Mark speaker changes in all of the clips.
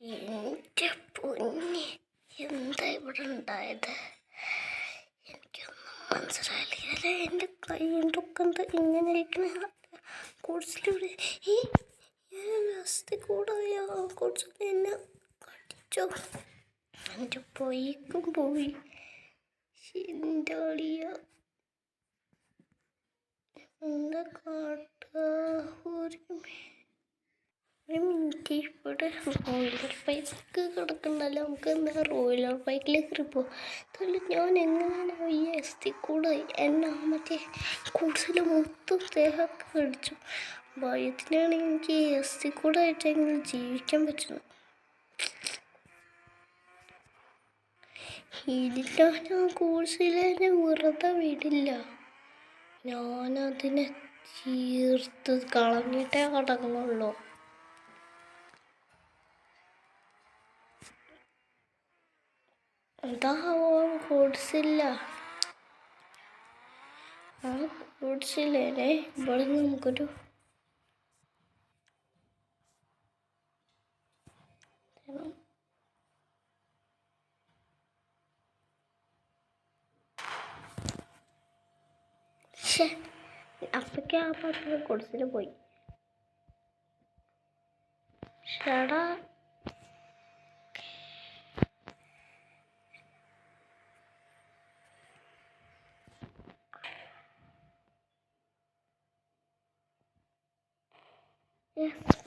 Speaker 1: എന്റെ പൊന്നി എന്താ ഇവിടെ ഉണ്ടായത്? എനിക്കൊന്നും മനസ്സിലായില്ല. എന്റെ കൈകൊണ്ടൊക്കെ എന്താ ഇങ്ങനെ കോഴ്സിലൂടെ. ഈ കോഴ്സിൽ എന്നെ കടിച്ചോ? എന്റെ പോയിക്കും പോയി. എന്റെ എന്താ കാട്ടാ? ഒരു ഒരു മിനിറ്റ് ഇവിടെ റോയൽ ബൈക്ക് കിടക്കണ്ടല്ലോ നമുക്ക് എന്താ റോയൽ ബൈക്കിൽ കയറി പോകാം അതുകൊണ്ട് ഞാൻ എങ്ങനെയാണ് ഈ എസ് ടി കൂടെ എന്നെ മറ്റേ കൂടുതൽ മൊത്തം ദേഹമൊക്കെ കടിച്ചു ഭയത്തിനാണ് എനിക്ക് എസ് ടി കൂടെ ആയിട്ട് എങ്ങനെ ജീവിക്കാൻ പറ്റുന്നത്? കോഴ്സിൽ എന്നെ വെറുതെ വിടില്ല. ഞാനതിനെ തീർത്ത് കളഞ്ഞിട്ടേ കിടക്കുന്നുള്ളൂ എന്താ കൂട്സില്ല ആ കൂട്സില്ലേ ഇവിടെ നമുക്കൊരു ശ്ശേ, അപ്പൊക്കെ ആ പത്ത് കൊടുത്തിട്ട് പോയി. ഷടാ.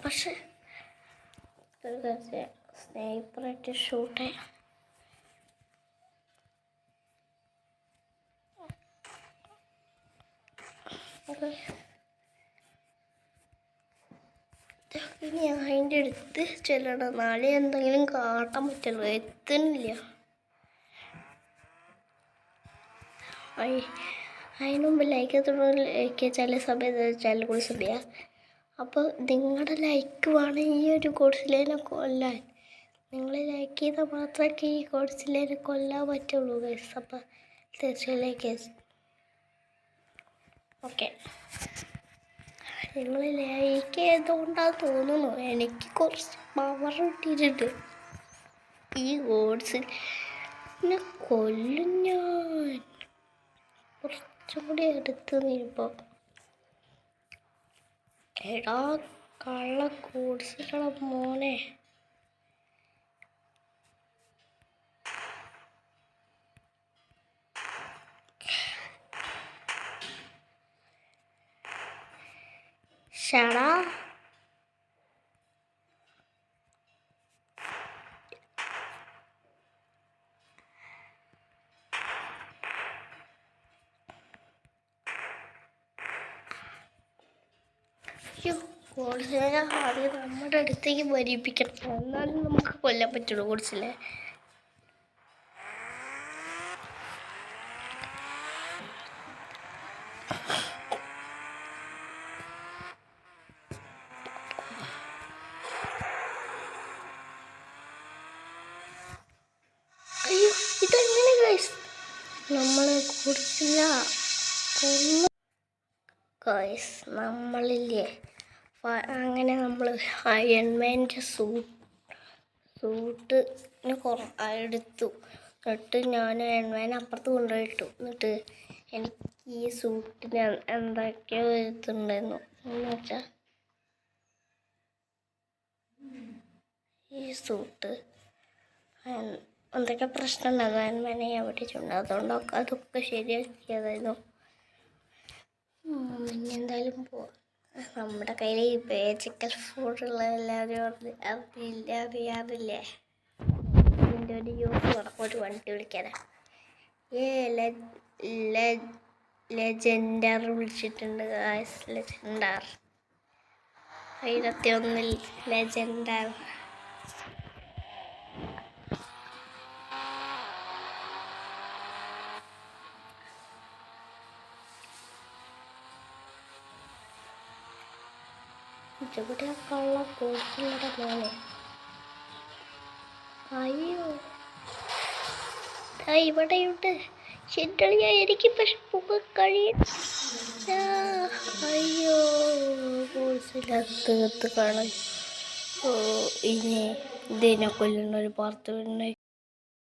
Speaker 1: പക്ഷെ സ്നേഹിപ്പറായിട്ട് ഷൂട്ട്. ഇനി അതിന്റെ അടുത്ത് ചെല്ലണം. നാളെ എന്തെങ്കിലും കാട്ടാൻ പറ്റുള്ളൂ. എത്തുന്നില്ല. അതിന് മുമ്പ് ലൈക്ക് ലൈക്ക് ചില സമയത്ത് ചില കൂടി സമയം അപ്പോൾ നിങ്ങളുടെ ലൈക്ക് വേണം ഈ ഒരു കോഴ്സിലേനെ കൊല്ലാൻ. നിങ്ങൾ ലൈക്ക് ചെയ്താൽ മാത്രമേ ഈ കോഴ്സിലേനെ കൊല്ലാൻ പറ്റുള്ളൂ ഗൈസ് അപ്പോൾ തീർച്ചയായും ഗൈസ് ഓക്കെ നിങ്ങൾ ലൈക്ക് ചെയ്തുകൊണ്ടാണ് തോന്നുന്നു എനിക്ക് കുറച്ച് പവർ കിട്ടിയിട്ടുണ്ട്. ഈ കോഴ്സിൽ എന്നെ കൊല്ലും ഞാൻ. കുറച്ചും കൂടി അടുത്ത് നീപ്പോൾ എടാ കള്ള കൂടിച്ചിട്ടുള്ള മോനെ. ഷടാ. കോഴ്സിനെ ആദ്യം നമ്മുടെ അടുത്തേക്ക് വരിപ്പിക്കണം എന്നാലും നമുക്ക് കൊല്ലാൻ പറ്റുള്ളൂ കോഴ്സിലെ അയ്യോ ഇതെങ്ങനെ നമ്മളെ കുറിച്ചില്ല ഗൈസ് നമ്മളില്ലേ? അങ്ങനെ നമ്മൾ അയൺമാന്റെ സൂട്ട് സൂട്ടിന് എടുത്തു. എന്നിട്ട് ഞാൻ അയൺമാൻ അപ്പുറത്ത് കൊണ്ടുപോയിട്ടു. എന്നിട്ട് എനിക്ക് ഈ സൂട്ടിന് എന്തൊക്കെയോ എഴുത്തുണ്ടായിരുന്നു എന്ന് വെച്ചാൽ ഈ സൂട്ട് എന്തൊക്കെ പ്രശ്നം ഉണ്ടായിരുന്നു അയൺമാനെ ഞാൻ പഠിച്ചിട്ടുണ്ട് അതുകൊണ്ടൊക്കെ അതൊക്കെ ശരിയാക്കിയതായിരുന്നു. ഇനി എന്തായാലും പോവാം. നമ്മുടെ കയ്യിൽ ഈ ബേജിക്കൽ ഫുഡുള്ള എല്ലാവരും അറി അറിയില്ല അറിയാറില്ലേ? ഇതിന്റെ ഒരു യൂസ് ഒരു വണ്ടി വിളിക്കാനാ. ഏ ലെജൻഡർ വിളിച്ചിട്ടുണ്ട് ലെജൻഡർ ആയിരത്തി ഒന്നിൽ ലെജൻഡർ ഇവിടെ കള്ള കോഴ്സുള്ളട മോനെ. അയ്യോ. ഇവിടെയുണ്ട്. എനിക്ക് പക്ഷെ പോകാൻ കഴിയും അയ്യോ കോഴ്സിലകത്ത് കാണാൻ. ഓ ഇനി ഇതിനെ കൊല്ലുന്ന ഒരു പാർത്ത്